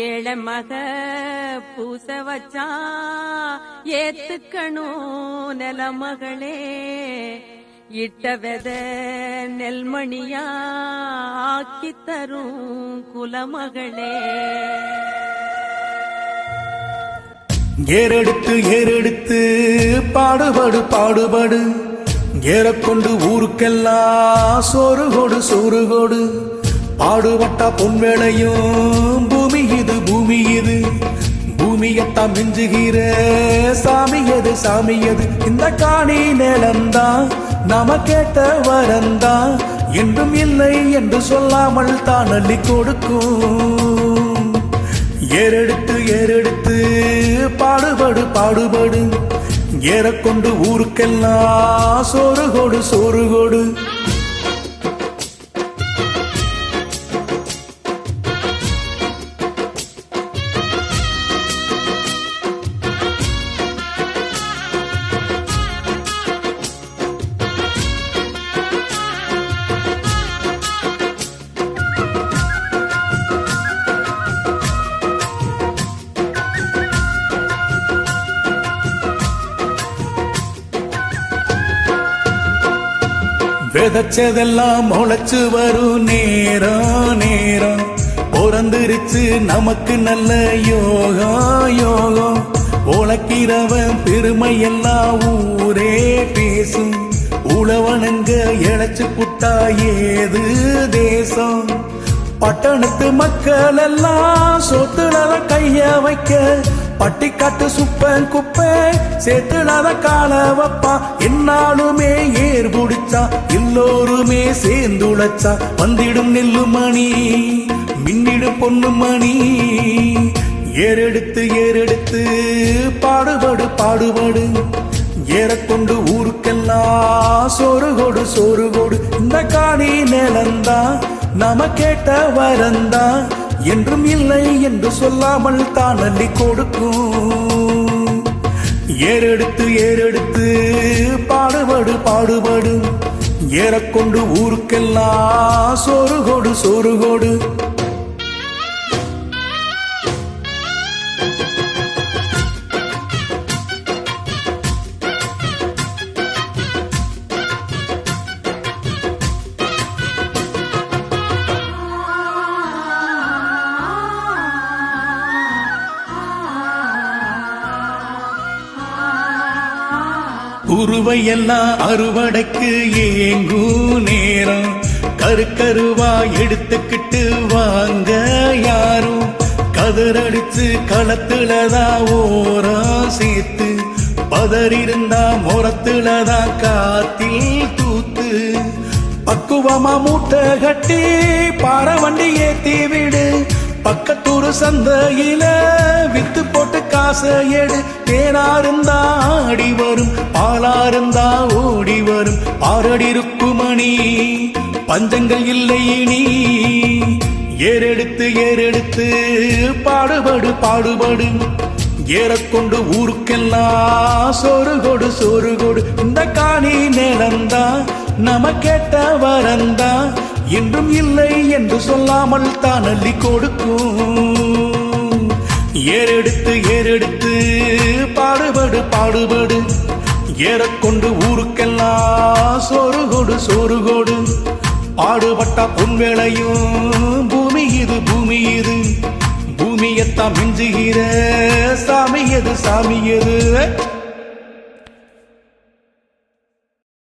ஏழை மக பூச வச்சா ஏத்துக்கணும் நில மகளே. இட்ட வெத நெல்மணியா ஆக்கி தரும் குலமகளே ஏறெடுத்து ஏறெடுத்து பாடுபடு பாடுபடு. ஏறக்கொண்டு ஊருக்கெல்லாம் சோறு கொடு சோறு கொடு பாடுபட்ட பொன் வேளையும் பூமி இது. பூமியத்தான் மிஞ்சுகிற. சாமி எது சாமி எது? இந்த காணி நிலம்தான். நாம கேட்ட வரந்தான் என்றும் இல்லை என்று சொல்லாமல் தான் அள்ளி கொடுக்கும். ஏறெடுத்து ஏறெடுத்து பாடுபடு பாடுபடு. ஏறக்கொண்டு ஊருக்கெல்லாம் சோறு கொடு சோறு கொடு. விதச்சதெல்லாம் முளைச்சு வரும் நேரம் நேரம். பிறந்துருச்சு நமக்கு நல்ல யோகம் யோகம். உழைக்கிறவன் பெருமை எல்லாம் ஊரே பேசும். உழவனுங்க இழைச்சு புட்டா ஏது தேசம்? பட்டணத்து மக்கள் எல்லாம் சொத்துல கைய வைக்க பட்டிக்காட்டு சுப்பன் குப்பை சேத்துலாத கால வப்பா. என்னாலுமே ஏர் புடிச்சா எல்லோருமே சேர்ந்து உழைச்சா வந்திடும் நெல்லு மணி மின்னிடும் பொண்ணு மணி. ஏறெடுத்து ஏறெடுத்து பாடுபடு பாடுபடு. ஏறக்கொண்டு ஊருக்கெல்லாம் சோறு கொடு சோறு கொடு இந்த காணி நிலந்தா நம கேட்ட வரந்தா. என்றும் இல்லை என்று சொல்லாமல் தான் அள்ளி கொடுக்கும். ஏறெடுத்து ஏறெடுத்து பாடுபடு பாடுபடு. ஏறக்கொண்டு ஊருக்கெல்லாம் சோறு கொடு சோறு கொடு. உருவையெல்லாம் அறுவடைக்கு ஏங்கும் நேரம். கருக்கருவா எடுத்துக்கிட்டு வாங்க யாரும். கதறடிச்சு களத்துலதான் ஓரம் சேர்த்து. பதறிருந்தா முரத்துலதான் காத்தில் தூத்து. பக்குவமா மூட்டை கட்டி பாற வண்டி ஏத்தி விடு. பக்கத்தூர் சந்தையில வித்து எடு. தேனாருந்தா ஆடி வரும். பாலாருந்தா ஓடி வரும். பாரடி ருக்குமணி பஞ்சங்கள் இல்லை இனி. ஏறெடுத்து ஏறெடுத்து பாடுபடு பாடுபடு. ஏறக்கொண்டு ஊருக்கெல்லாம் சோறு கொடு சோறு கொடு. இந்த காணி நிலந்தா நம கேட்ட வரந்தா. என்றும் இல்லை என்று சொல்லாமல் தான் அள்ளி கொடுக்கும். ஏறெடுத்து ஏறெடுத்து பாடுபடு பாடுபடு. ஏறக்கொண்டு ஊருக்கெல்லாம் சோறு கொடு சோறு கொடு பாடுபட்டா பொன் பூமி இது பூமி இது. பூமியத்தான் மிஞ்சுகிற சாமி எது சாமி எது?